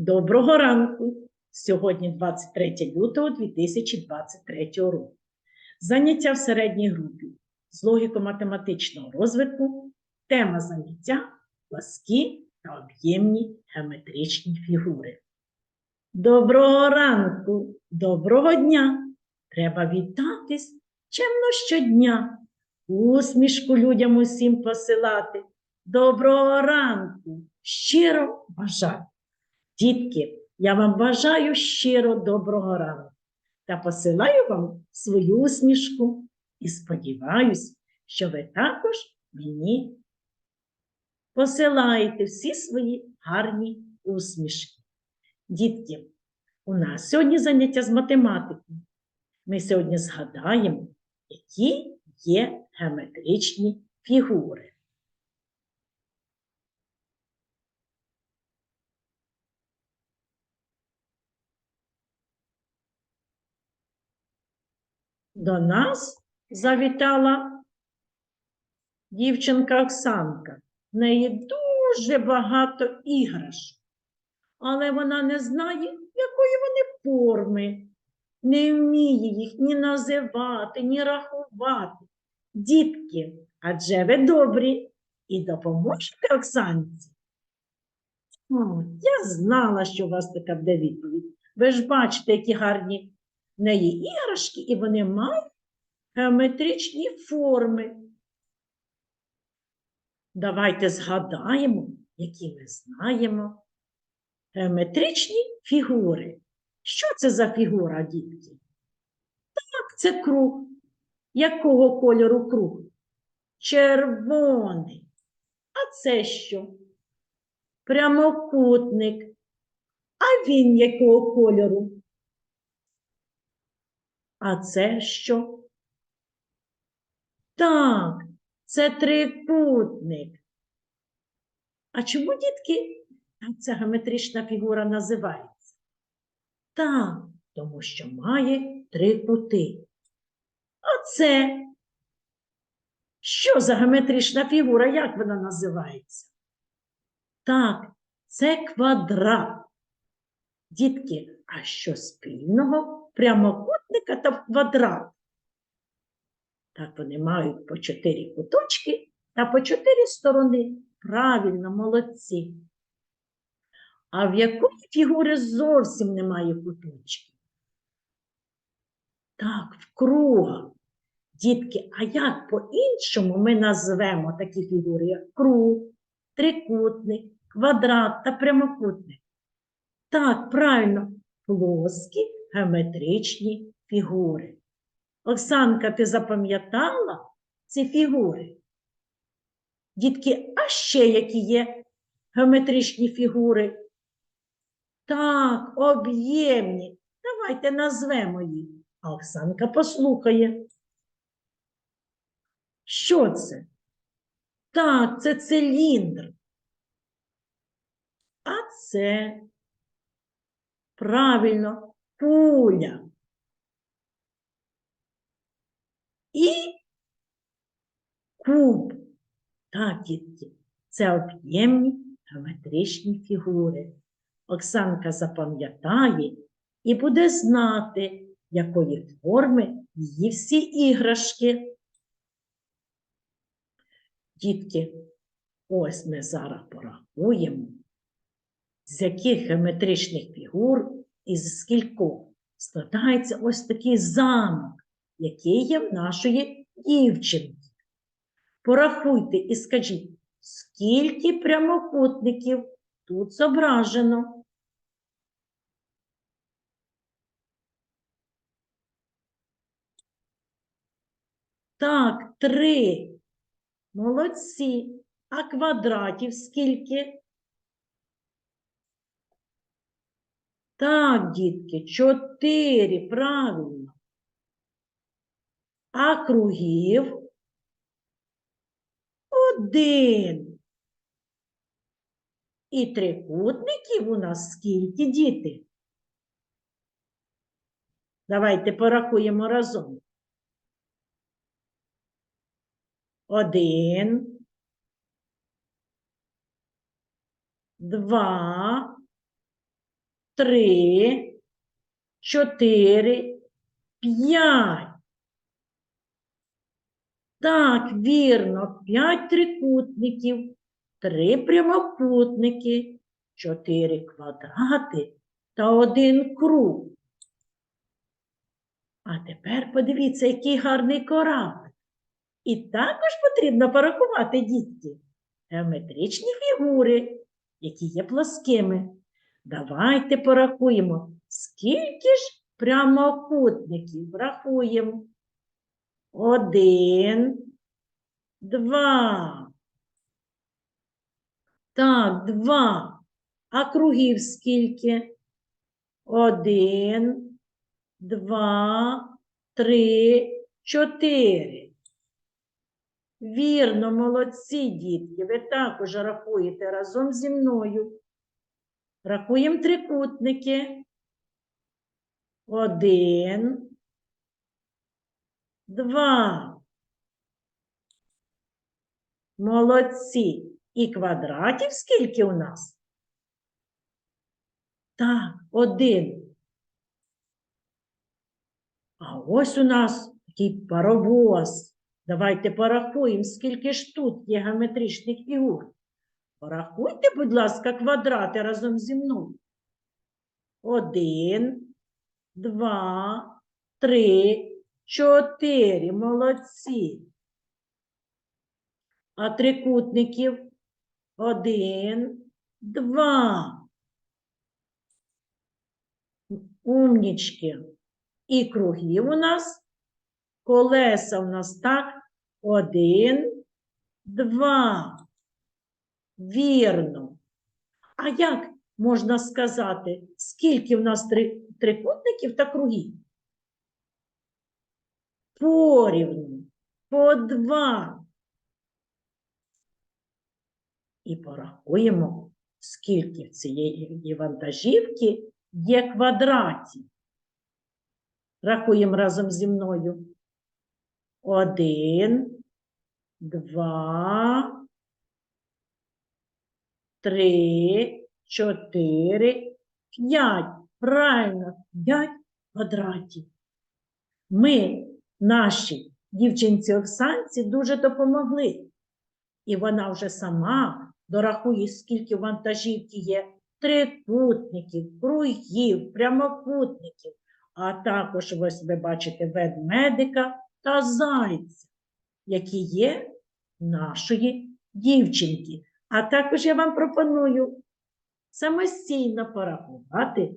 Доброго ранку! Сьогодні 23 лютого 2023 року. Заняття в середній групі з логіко-математичного розвитку. Тема заняття пласкі та об'ємні геометричні фігури. Доброго ранку, доброго дня! Треба вітатись чемно щодня, усмішку людям усім посилати. Доброго ранку! Щиро бажаю! Дітки, я вам бажаю щиро доброго ранку та посилаю вам свою усмішку і сподіваюсь, що ви також мені посилаєте всі свої гарні усмішки. Дітки, у нас сьогодні заняття з математики. Ми сьогодні згадаємо, які є геометричні фігури. До нас завітала дівчинка Оксанка. В неї дуже багато іграшок, але вона не знає, якої вони форми, не вміє їх ні називати, ні рахувати. Дітки, адже ви добрі і допоможете Оксанці? О, я знала, що у вас така буде відповідь. Ви ж бачите, які гарні неї іграшки, і вони мають геометричні форми. Давайте згадаємо, які ми знаємо. Геометричні фігури. Що це за фігура, дітки? Так, це круг. Якого кольору круг? Червоний. А це що? Прямокутник. А він якого кольору? А це що? Так, це трикутник. А чому, дітки, ця геометрична фігура називається? Так, тому що має три кути. А це що за геометрична фігура? Як вона називається? Так, це квадрат. Дітки, а що спільного прямокутника та квадрат? Так вони мають по чотири куточки та по чотири сторони. Правильно, молодці. А в якої фігури зовсім немає куточків? Так, в круга. Дітки, а як по-іншому ми назвемо такі фігури, як круг, трикутник, квадрат та прямокутник? Так, правильно, плоскі геометричні фігури. Оксанка, ти запам'ятала ці фігури? Дітки, а ще які є геометричні фігури? Так, об'ємні. Давайте назвемо їх. А Оксанка послухає. Що це? Так, це циліндр. А це правильно куля. І куб. Так, дітки, це об'ємні геометричні фігури. Оксанка запам'ятає і буде знати, якої форми її всі іграшки. Дітки, ось ми зараз порахуємо, з яких геометричних фігур і з скількох складається ось такий замок, який є в нашої дівчинки. Порахуйте і скажіть, скільки прямокутників тут зображено? Так, три. Молодці. А квадратів скільки? Так, дітки, чотири, правильно. А кругів? Один. І трикутників у нас скільки, діти? Давайте порахуємо разом. Один. Два. Три, чотири, п'ять. Так, вірно, п'ять трикутників, три прямокутники, чотири квадрати та один круг. А тепер подивіться, який гарний корабль. І також потрібно порахувати дітки геометричні фігури, які є плоскими. Давайте порахуємо, скільки ж прямокутників рахуємо. Один, два. Так, два. А кругів скільки? Один, два, три, чотири. Вірно, молодці, дітки. Ви також рахуєте разом зі мною. Рахуємо трикутники. Один, два. Молодці. І квадратів скільки у нас? Так, один. А ось у нас такий паровоз. Давайте порахуємо, скільки ж тут є геометричних фігур. Порахуйте, будь ласка, квадрати разом зі мною. Один, два, три, чотири. Молодці. А трикутників один, два. Умнічки. І кругів у нас, колеса у нас так, один, два. Вірно. А як можна сказати, скільки в нас три, трикутників та кругів? Порівну, по два. І порахуємо, скільки в цієї вантажівки є квадратів. Рахуємо разом зі мною. Один, два, три, чотири, п'ять. Правильно, п'ять квадратів. Ми, нашій дівчинці Оксанці, дуже допомогли. І вона вже сама дорахує, скільки вантажівки є трикутників, кругів, прямокутників, а також ось ви бачите ведмедика та зайця, які є нашої дівчинки. А також я вам пропоную самостійно порахувати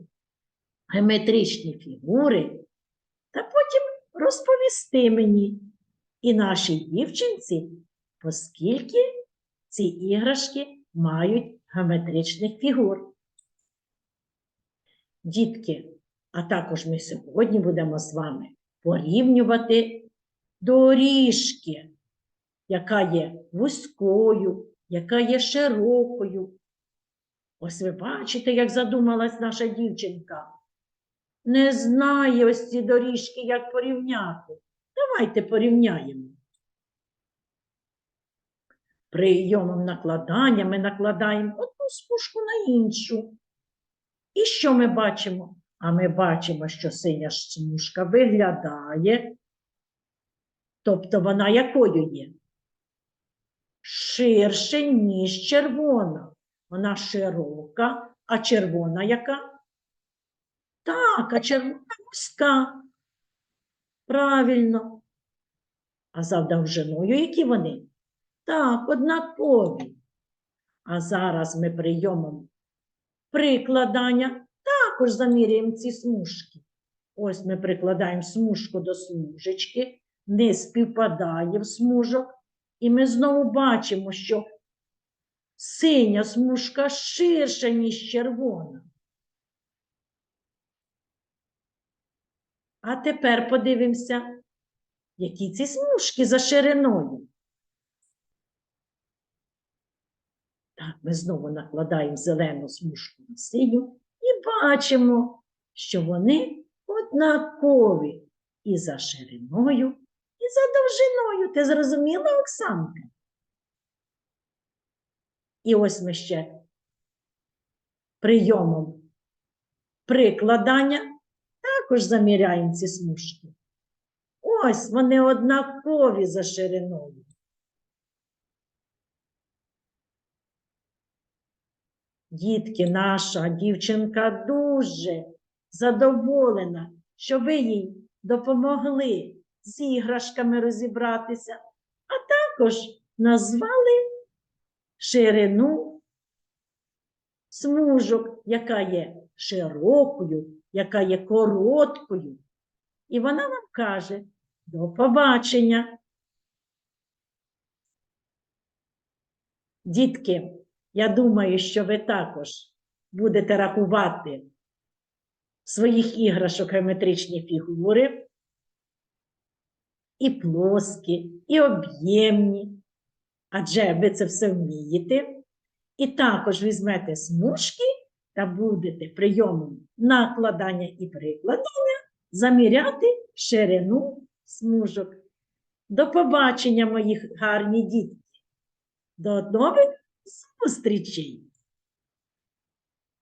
геометричні фігури та потім розповісти мені і нашій дівчинці, оскільки ці іграшки мають геометричних фігур. Дітки, а також ми сьогодні будемо з вами порівнювати доріжки, яка є вузькою, яка є широкою. Ось ви бачите, як задумалась наша дівчинка. Не знає ось ці доріжки, як порівняти. Давайте порівняємо. Прийомом накладання ми накладаємо одну смужку на іншу. І що ми бачимо? А ми бачимо, що синя смужка виглядає, тобто вона якою є? Ширше, ніж червона. Вона широка, а червона яка? Так, а червона вузька. Правильно. А за довжиною які вони? Так, однакові. А зараз ми прийомом прикладання також заміряємо ці смужки. Ось ми прикладаємо смужку до смужечки, не співпадає в смужок, і ми знову бачимо, що синя смужка ширша, ніж червона. А тепер подивимося, які ці смужки за шириною. Так, ми знову накладаємо зелену смужку на синю і бачимо, що вони однакові і за шириною, за довжиною. Ти зрозуміла, Оксанка? І ось ми ще прийомом прикладання, також заміряємо ці смужки. Ось вони однакові за шириною. Дітки, наша дівчинка дуже задоволена, що ви їй допомогли з іграшками розібратися, а також назвали ширину смужок, яка є широкою, яка є короткою. І вона вам каже: до побачення. Дітки, я думаю, що ви також будете рахувати своїх іграшок геометричні фігури, і плоскі, і об'ємні, адже ви це все вмієте. І також візьмете смужки та будете прийомом накладання і прикладання заміряти ширину смужок. До побачення, мої гарні дітки. До нових зустрічей!